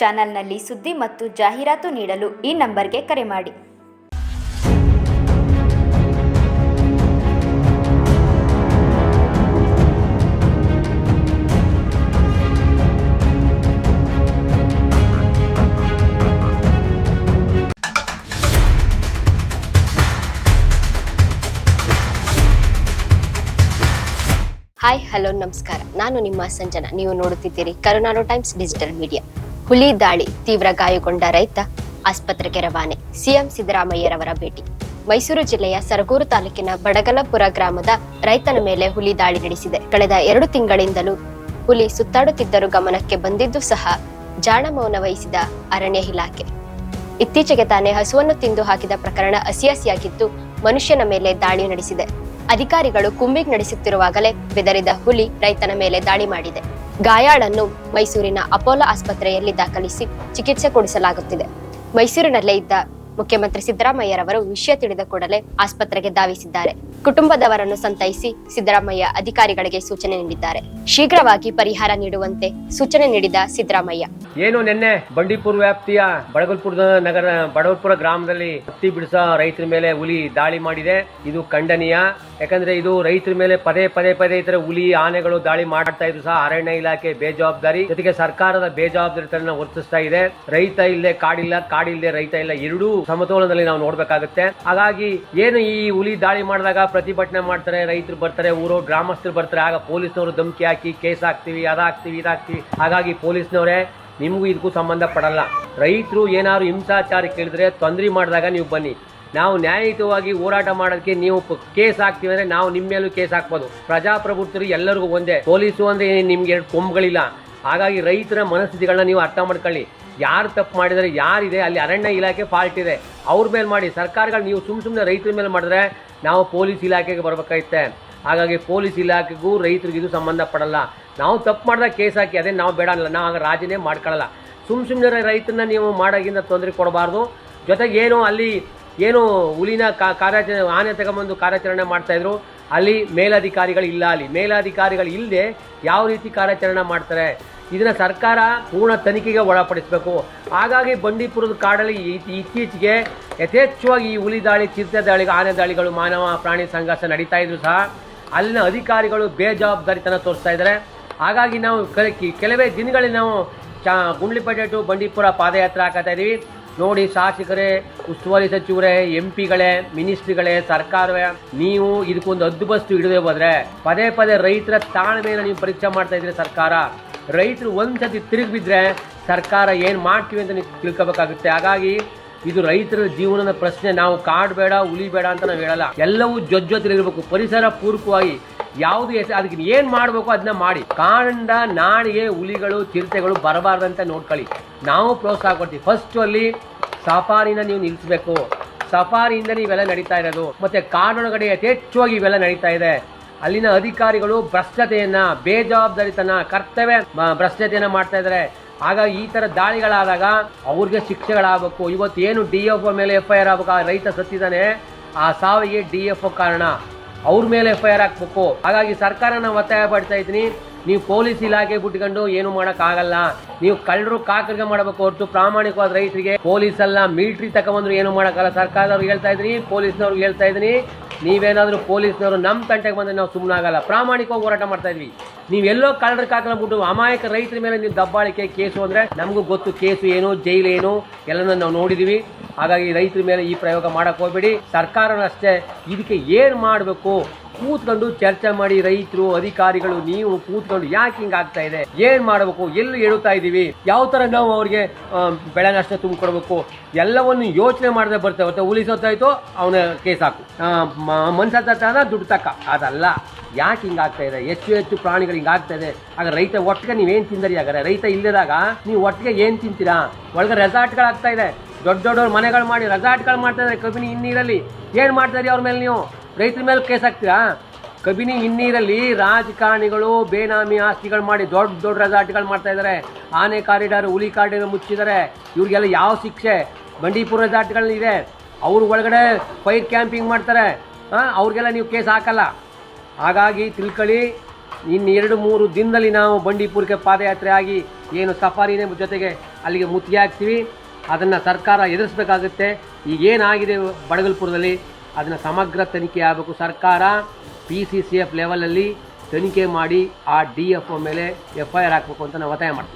ಚಾನೆಲ್ನಲ್ಲಿ ಸುದ್ದಿ ಮತ್ತು ಜಾಹೀರಾತು ನೀಡಲು ಈ ನಂಬರ್ಗೆ ಕರೆ ಮಾಡಿ. ಹಾಯ್, ಹಲೋ, ನಮಸ್ಕಾರ. ನಾನು ನಿಮ್ಮ ಸಂಜನಾ. ನೀವು ನೋಡುತ್ತಿದ್ದೀರಿ ಕರುನಾಡು ಟೈಮ್ಸ್ ಡಿಜಿಟಲ್ ಮೀಡಿಯಾ. ಹುಲಿ ದಾಳಿ ತೀವ್ರ ಗಾಯಗೊಂಡ ರೈತ, ಆಸ್ಪತ್ರೆಗೆ ರವಾನೆ. ಸಿಎಂ ಸಿದ್ದರಾಮಯ್ಯರವರ ಭೇಟಿ. ಮೈಸೂರು ಜಿಲ್ಲೆಯ ಸರಗೂರು ತಾಲೂಕಿನ ಬಡಗಲಪುರ ಗ್ರಾಮದ ರೈತನ ಮೇಲೆ ಹುಲಿ ದಾಳಿ ನಡೆಸಿದೆ. ಕಳೆದ ಎರಡು ತಿಂಗಳಿಂದಲೂ ಹುಲಿ ಸುತ್ತಾಡುತ್ತಿದ್ದರೂ ಗಮನಕ್ಕೆ ಬಂದಿದ್ದು ಸಹ ಜಾಣ ಮೌನ ವಹಿಸಿದ ಅರಣ್ಯ ಇಲಾಖೆ. ಇತ್ತೀಚೆಗೆ ತಾನೇ ಹಸುವನ್ನು ತಿಂದು ಹಾಕಿದ ಪ್ರಕರಣ ಹಸಿಯಾಸಿಯಾಗಿದ್ದು ಮನುಷ್ಯನ ಮೇಲೆ ದಾಳಿ ನಡೆಸಿದೆ. ಅಧಿಕಾರಿಗಳು ಕುಂಬಿಂಗ್ ನಡೆಸುತ್ತಿರುವಾಗಲೇ ಬೆದರಿದ ಹುಲಿ ರೈತನ ಮೇಲೆ ದಾಳಿ ಮಾಡಿದೆ. ಗಾಯಾಳನ್ನು ಮೈಸೂರಿನ ಅಪೋಲೋ ಆಸ್ಪತ್ರೆಯಲ್ಲಿ ದಾಖಲಿಸಿ ಚಿಕಿತ್ಸೆ ಕೊಡಿಸಲಾಗುತ್ತಿದೆ. ಮೈಸೂರಿನಲ್ಲೇ ಇದ್ದ ಮುಖ್ಯಮಂತ್ರಿ ಸಿದ್ದರಾಮಯ್ಯರವರು ವಿಷಯ ತಿಳಿದ ಕೂಡಲೇ ಆಸ್ಪತ್ರೆಗೆ ಧಾವಿಸಿದ್ದಾರೆ. ಕುಟುಂಬದವರನ್ನು ಸಂತೈಸಿ ಸಿದ್ದರಾಮಯ್ಯ ಅಧಿಕಾರಿಗಳಿಗೆ ಸೂಚನೆ ನೀಡಿದ್ದಾರೆ. ಶೀಘ್ರವಾಗಿ ಪರಿಹಾರ ನೀಡುವಂತೆ ಸೂಚನೆ ನೀಡಿದ ಸಿದ್ದರಾಮಯ್ಯ. ಏನು ನಿನ್ನೆ ಬಂಡೀಪುರ ವ್ಯಾಪ್ತಿಯ ಬಡಗಲ್ಪುರದ ನಗರ, ಬಡಗಲ್ಪುರ ಗ್ರಾಮದಲ್ಲಿ ಹತ್ತಿ ಬಿಡಿಸ ರೈತರ ಮೇಲೆ ಹುಲಿ ದಾಳಿ ಮಾಡಿದೆ. ಇದು ಖಂಡನೀಯ. ಯಾಕಂದ್ರೆ ಇದು ರೈತರ ಮೇಲೆ ಪದೇ ಪದೇ ಪದೇ ಇತರ ಹುಲಿ, ಆನೆಗಳು ದಾಳಿ ಮಾಡ್ತಾ ಇದ್ರು ಸಹ ಅರಣ್ಯ ಇಲಾಖೆ ಬೇಜವಾಬ್ದಾರಿ. ಜೊತೆಗೆ ಸರ್ಕಾರದ ಬೇಜವಾಬ್ದಾರಿತನ ವರ್ತಿಸ್ತಾ ಇದೆ. ರೈತ ಇಲ್ಲದೆ ಕಾಡಿಲ್ಲ, ಕಾಡಿಲ್ಲದೆ ರೈತ ಇಲ್ಲ. ಎರಡೂ ಸಮತೋಲನದಲ್ಲಿ ನಾವು ನೋಡಬೇಕಾಗುತ್ತೆ. ಹಾಗಾಗಿ ಏನು ಈ ಹುಲಿ ದಾಳಿ ಮಾಡಿದಾಗ ಪ್ರತಿಭಟನೆ ಮಾಡ್ತಾರೆ, ರೈತರು ಬರ್ತಾರೆ, ಊರು ಗ್ರಾಮಸ್ಥರು ಬರ್ತಾರೆ, ಆಗ ಪೊಲೀಸ್ನವರು ಧಮಕಿ ಹಾಕಿ ಕೇಸ್ ಹಾಕ್ತಿವಿ, ಅದಾಗ್ತೀವಿ, ಇದಾಗ್ತೀವಿ. ಹಾಗಾಗಿ ಪೊಲೀಸ್ನವರೇ, ನಿಮಗೂ ಇದಕ್ಕೂ ಸಂಬಂಧ ಪಡಲ್ಲ. ರೈತರು ಏನಾದ್ರು ಹಿಂಸಾಚಾರ ಕೇಳಿದ್ರೆ ತೊಂದರೆ ಮಾಡಿದಾಗ ನೀವು ಬನ್ನಿ. ನಾವು ನ್ಯಾಯಯುತವಾಗಿ ಹೋರಾಟ ಮಾಡೋದಕ್ಕೆ ನೀವು ಕೇಸ್ ಹಾಕ್ತೀವಿ ಅಂದ್ರೆ ನಾವು ನಿಮ್ಮ ಮೇಲೂ ಕೇಸ್ ಹಾಕ್ಬೋದು. ಪ್ರಜಾಪ್ರಭುತ್ವರು ಎಲ್ಲರಿಗೂ ಒಂದೇ. ಪೊಲೀಸು ಅಂದ್ರೆ ನಿಮ್ಗೆ ಎರಡು ಕೊಂಬುಗಳಿಲ್ಲ. ಹಾಗಾಗಿ ರೈತರ ಮನಸ್ಥಿತಿಗಳನ್ನ ನೀವು ಅರ್ಥ ಮಾಡ್ಕೊಳ್ಳಿ. ಯಾರು ತಪ್ಪು ಮಾಡಿದರೆ, ಯಾರಿದೆ, ಅಲ್ಲಿ ಅರಣ್ಯ ಇಲಾಖೆ ಫಾಲ್ಟ್ ಇದೆ. ಅವ್ರ ಮೇಲೆ ಮಾಡಿ, ಸರ್ಕಾರಗಳು ನೀವು ಸುಮ್ಮ ಸುಮ್ಮನೆ ರೈತರ ಮೇಲೆ ಮಾಡಿದ್ರೆ ನಾವು ಪೊಲೀಸ್ ಇಲಾಖೆಗೆ ಬರಬೇಕಾಯ್ತೆ. ಹಾಗಾಗಿ ಪೊಲೀಸ್ ಇಲಾಖೆಗೂ ರೈತರಿಗಿದು ಸಂಬಂಧ ಪಡಲ್ಲ ನಾವು ತಪ್ಪು ಮಾಡಿದಾಗ ಕೇಸ್ ಹಾಕಿ ಅದೇ ನಾವು ಬೇಡ ಅಲ್ಲ ನಾವು ಆಗ ರಾಜಿನೇ ಮಾಡ್ಕೊಳ್ಳಲ್ಲ. ಸುಮ್ಮ ಸುಮ್ಮನೆ ರೈತನ ನೀವು ಮಾಡೋಗಿಂದ ತೊಂದರೆ ಕೊಡಬಾರ್ದು. ಜೊತೆಗೆ ಏನು ಅಲ್ಲಿ ಏನು ಹುಲಿನ ಕಾ- ಕಾರ್ಯಾಚರಣೆ, ಆನೆ ತಗೊಂಬಂದು ಕಾರ್ಯಾಚರಣೆ ಮಾಡ್ತಾಯಿದ್ರು ಅಲ್ಲಿ ಮೇಲಧಿಕಾರಿಗಳು ಇಲ್ಲ ಅಲ್ಲಿ. ಮೇಲಧಿಕಾರಿಗಳು ಇಲ್ಲದೆ ಯಾವ ರೀತಿ ಕಾರ್ಯಾಚರಣೆ ಮಾಡ್ತಾರೆ? ಇದನ್ನ ಸರ್ಕಾರ ಪೂರ್ಣ ತನಿಖೆಗೆ ಒಳಪಡಿಸಬೇಕು. ಹಾಗಾಗಿ ಬಂಡೀಪುರದ ಕಾಡಲ್ಲಿ ಇತ್- ಇತ್ತೀಚೆಗೆ ಯಥೇಚ್ಛವಾಗಿ ಈ ಹುಲಿ ದಾಳಿ, ಚಿರತೆ ದಾಳಿ, ಆನೆ ದಾಳಿಗಳು ಮಾನವ ಪ್ರಾಣಿ ಸಂಘರ್ಷ ನಡೀತಾ ಇದ್ರು ಸಹ ಅಲ್ಲಿನ ಅಧಿಕಾರಿಗಳು ಬೇಜವಾಬ್ದಾರಿತನ ತೋರಿಸ್ತಾ ಇದ್ದಾರೆ. ಹಾಗಾಗಿ ನಾವು ಕೆಲ- ಕೆಲವೇ ದಿನಗಳಲ್ಲಿ ನಾವು ಚಾ ಗುಂಡ್ಲಿಪೇಟೆ ಟು ಬಂಡೀಪುರ ಪಾದಯಾತ್ರೆ ಹಾಕತಾ ಇದ್ದೀವಿ ನೋಡಿ ಶಾಸಕರೇ, ಉಸ್ತುವಾರಿ ಸಚಿವರೇ ಎಂ ಪಿಗಳೇ ಮಿನಿಸ್ಟ್ರಿಗಳೇ, ಸರ್ಕಾರವೇ, ನೀವು ಇದಕ್ಕೊಂದು ಹದ್ದುಬಸ್ತು ಹಿಡಿದೇ ಹೋದ್ರೆ ಪದೇ ಪದೇ ರೈತರ ತಾಳ್ಮೆಯನ್ನು ನೀವು ಪರೀಕ್ಷೆ ಮಾಡ್ತಾ ಇದ್ರೆ ಸರ್ಕಾರ. ರೈತರು ಒಂದ್ಸತಿ ತಿರುಗಿ ಬಿದ್ದರೆ ಸರ್ಕಾರ ಏನು ಮಾಡ್ತೀವಿ ಅಂತ ನೀವು ತಿಳ್ಕೊಬೇಕಾಗುತ್ತೆ. ಹಾಗಾಗಿ ಇದು ರೈತರ ಜೀವನದ ಪ್ರಶ್ನೆ. ನಾವು ಕಾಡಬೇಡ ಹುಲಿ ಬೇಡ ಅಂತ ನಾವು ಹೇಳಲ್ಲ. ಎಲ್ಲವೂ ಜೊಜ್ಜೊತ್ತಿರಬೇಕು ಪರಿಸರ ಪೂರ್ವಕವಾಗಿ ಯಾವುದು ಹೆಸರು ಅದಕ್ಕೆ ಏನು ಮಾಡಬೇಕು ಅದನ್ನ ಮಾಡಿ. ಕಾಂಡ, ನಾಡಿಗೆ ಹುಲಿಗಳು, ಚಿರತೆಗಳು ಬರಬಾರ್ದಂತ ನೋಡ್ಕೊಳ್ಳಿ. ನಾವು ಪ್ರೋತ್ಸಾಹ ಕೊಡ್ತೀವಿ. ಫಸ್ಟ್ ಅಲ್ಲಿ ಸಫಾರಿನ ನೀವು ನಿಲ್ಲಿಸಬೇಕು ಸಫಾರಿಯಿಂದ ನೀವೆಲ್ಲ ನಡೀತಾ ಇರೋದು. ಮತ್ತೆ ಕಾಡೊಳಗಡೆ ಯಥೇಚ್ಛವಾಗಿ ಇವೆಲ್ಲ ನಡೀತಾ ಇದೆ. ಅಲ್ಲಿನ ಅಧಿಕಾರಿಗಳು ಭ್ರಷ್ಟತೆಯನ್ನ, ಬೇಜವಾಬ್ದಾರಿತನ, ಕರ್ತವ್ಯ ಭ್ರಷ್ಟತೆಯನ್ನ ಮಾಡ್ತಾ ಇದ್ದಾರೆ ಹಾಗಾಗಿ ಈ ತರ ದಾಳಿಗಳಾದಾಗ ಅವ್ರಿಗೆ ಶಿಕ್ಷೆಗಳಾಗಬೇಕು. ಇವತ್ತು ಏನು ಡಿ ಎಫ್ ಮೇಲೆ ಎಫ್ ಐ ಆರ್ ಆಗ್ಬೇಕು? ರೈತ ಸತ್ತಿದ್ದಾನೆ ಆ ಸಾವಿಗೆ ಡಿ ಎಫ್ ಕಾರಣ. ಅವ್ರ ಮೇಲೆ ಎಫ್ ಐ ಆರ್ ಹಾಕ್ಬೇಕು. ಹಾಗಾಗಿ ಸರ್ಕಾರನ ಒತ್ತಾಯ ಪಡ್ತಾ ಇದ್ದೀನಿ. ನೀವು ಪೊಲೀಸ್ ಇಲಾಖೆ ಬಿಟ್ಕೊಂಡು ಏನು ಆಗಲ್ಲ ನೀವು ಕಳ್ಳರು ಕಾಕರಿಗೆ ಮಾಡಬೇಕು. ಹೊರತು ಪ್ರಾಮಾಣಿಕವಾದ ರೈತರಿಗೆ ಪೊಲೀಸ್ ಅಲ್ಲ ಮಿಲಿಟರಿ ತಗೊಂಡ್ರು ಏನು ಮಾಡೋಕ್ಕಲ್ಲ ಸರ್ಕಾರದವ್ರಿಗೆ ಹೇಳ್ತಾ ಇದ್ದೀನಿ ಪೊಲೀಸ್ನವ್ರಿಗೆ ಹೇಳ್ತಾ ಇದ್ದೀನಿ. ನೀವೇನಾದರೂ ಪೊಲೀಸ್ನವರು ನಮ್ಮ ತಂಟೆಗೆ ಬಂದರೆ ನಾವು ಸುಮ್ಮನೆ ಆಗಲ್ಲ ಪ್ರಾಮಾಣಿಕವಾಗಿ ಹೋರಾಟ ಮಾಡ್ತಾ ಇದ್ವಿ. ನೀವೆಲ್ಲೋ ಕಳ್ಳರ ಕಾಕಲ ಬಿಟ್ಟು ಅಮಾಯಕ ರೈತರ ಮೇಲೆ ನೀವು ದಬ್ಬಾಳಿಕೆ ಕೇಸು ಅಂದರೆ ನಮಗೂ ಗೊತ್ತು ಕೇಸು ಏನು, ಜೈಲು ಏನು, ಎಲ್ಲನೂ ನಾವು ನೋಡಿದ್ದೀವಿ ಹಾಗಾಗಿ ರೈತರ ಮೇಲೆ ಈ ಪ್ರಯೋಗ ಮಾಡೋಕ್ಕೆ ಹೋಗ್ಬೇಡಿ. ಸರ್ಕಾರನೂ ಅಷ್ಟೇ. ಇದಕ್ಕೆ ಏನು ಮಾಡಬೇಕು? ಕೂತ್ಕೊಂಡು ಚರ್ಚೆ ಮಾಡಿ ರೈತರು, ಅಧಿಕಾರಿಗಳು, ನೀವು ಕೂತ್ಕೊಂಡು ಯಾಕೆ ಹಿಂಗ್ ಆಗ್ತಾ ಇದೆ? ಏನ್ ಮಾಡಬೇಕು? ಎಲ್ಲಿ ಹೇಳುತ್ತಾ ಇದೀವಿ ಯಾವ ತರ ನಾವು ಅವ್ರಿಗೆ ಬೆಳೆ ನಷ್ಟ ತುಂಬಿಕೊಡ್ಬೇಕು? ಎಲ್ಲವನ್ನು ಯೋಚನೆ ಮಾಡದೆ ಬರ್ತಾ ಮತ್ತೆ ಹುಲಿ ಸತ್ತಾಯ್ತು, ಅವನ ಕೇಸ್ ಹಾಕು. ಮನ್ಸತ್ತಾನ ದುಡ್ಡು ತಕ್ಕ. ಅದಲ್ಲ. ಯಾಕೆ ಹಿಂಗಾಗ್ತಾ ಇದೆ? ಹೆಚ್ಚು ಹೆಚ್ಚು ಪ್ರಾಣಿಗಳು ಹಿಂಗಾಗ್ತಾ ಇದೆ? ಆಗ ರೈತ ಒಟ್ಟಿಗೆ ನೀವೇನು ತಿಂದರಿ ಹಾಗಾದ್ರೆ? ರೈತ ಇಲ್ಲದಾಗ ನೀವು ಒಟ್ಟಿಗೆ ಏನು ತಿಂತೀರಾ? ಒಳಗೆ ರೆಸಾರ್ಟ್ಗಳಾಗ್ತಾ ಇದೆ. ದೊಡ್ಡ ದೊಡ್ಡವ್ರ ಮನೆಗಳು ಮಾಡಿ ರೆಸಾರ್ಟ್ಗಳು ಮಾಡ್ತಾ ಇದ್ದಾರೆ ಕಬಿನಿ ಇನ್ನೀರಲ್ಲಿ ಏನು ಇರಿ ಅವ್ರ ಮೇಲೆ ನೀವು? ರೈತರ ಮೇಲೆ ಕೇಸ್ ಹಾಕ್ತೀರಾ? ಕಬಿನಿ ಹಿನ್ನೀರಲ್ಲಿ ರಾಜಕಾರಣಿಗಳು ಬೇನಾಮಿ ಆಸ್ತಿಗಳು ಮಾಡಿ ದೊಡ್ಡ ದೊಡ್ಡ ರೆಸಾರ್ಟ್ಗಳು ಮಾಡ್ತಾ ಇದ್ದಾರೆ ಆನೆ ಕಾರಿಡಾರ್, ಹುಲಿ ಕಾರಿಡಾರ್ ಮುಚ್ಚಿದ್ದಾರೆ ಇವ್ರಿಗೆಲ್ಲ ಯಾವ ಶಿಕ್ಷೆ? ಬಂಡೀಪುರ ರೆಸಾರ್ಟ್ಗಳಲ್ಲಿ ಇದೆ. ಅವ್ರ ಒಳಗಡೆ ಫೈರ್ ಕ್ಯಾಂಪಿಂಗ್ ಮಾಡ್ತಾರೆ. ಹಾಂ ಅವ್ರಿಗೆಲ್ಲ ನೀವು ಕೇಸ್ ಹಾಕಲ್ಲ. ಹಾಗಾಗಿ ತಿಳ್ಕೊಳ್ಳಿ ಇನ್ನು ಎರಡು ಮೂರು ದಿನದಲ್ಲಿ ನಾವು ಬಂಡೀಪುರಕ್ಕೆ ಪಾದಯಾತ್ರೆ ಆಗಿ ಏನು ಸಫಾರಿನೇ ಜೊತೆಗೆ ಅಲ್ಲಿಗೆ ಮುತ್ತಿಗೆ ಹಾಕ್ತೀವಿ. ಅದನ್ನು ಸರ್ಕಾರ ಎದುರಿಸಬೇಕಾಗುತ್ತೆ. ಈಗೇನಾಗಿದೆ ಬಡಗಲ್ಪುರದಲ್ಲಿ? ಅದನ್ನು ಸಮಗ್ರ ತನಿಖೆ ಆಗಬೇಕು. ಸರ್ಕಾರ ಪಿ ಸಿ ಸಿ ಎಫ್ ಲೆವೆಲಲ್ಲಿ ತನಿಖೆ ಮಾಡಿ ಆ ಡಿ ಎಫ್ ಒ ಮೇಲೆ ಎಫ್ ಐ ಆರ್ ಹಾಕಬೇಕು ಅಂತ ನಾವು ಒತ್ತಾಯ ಮಾಡ್ತೀವಿ.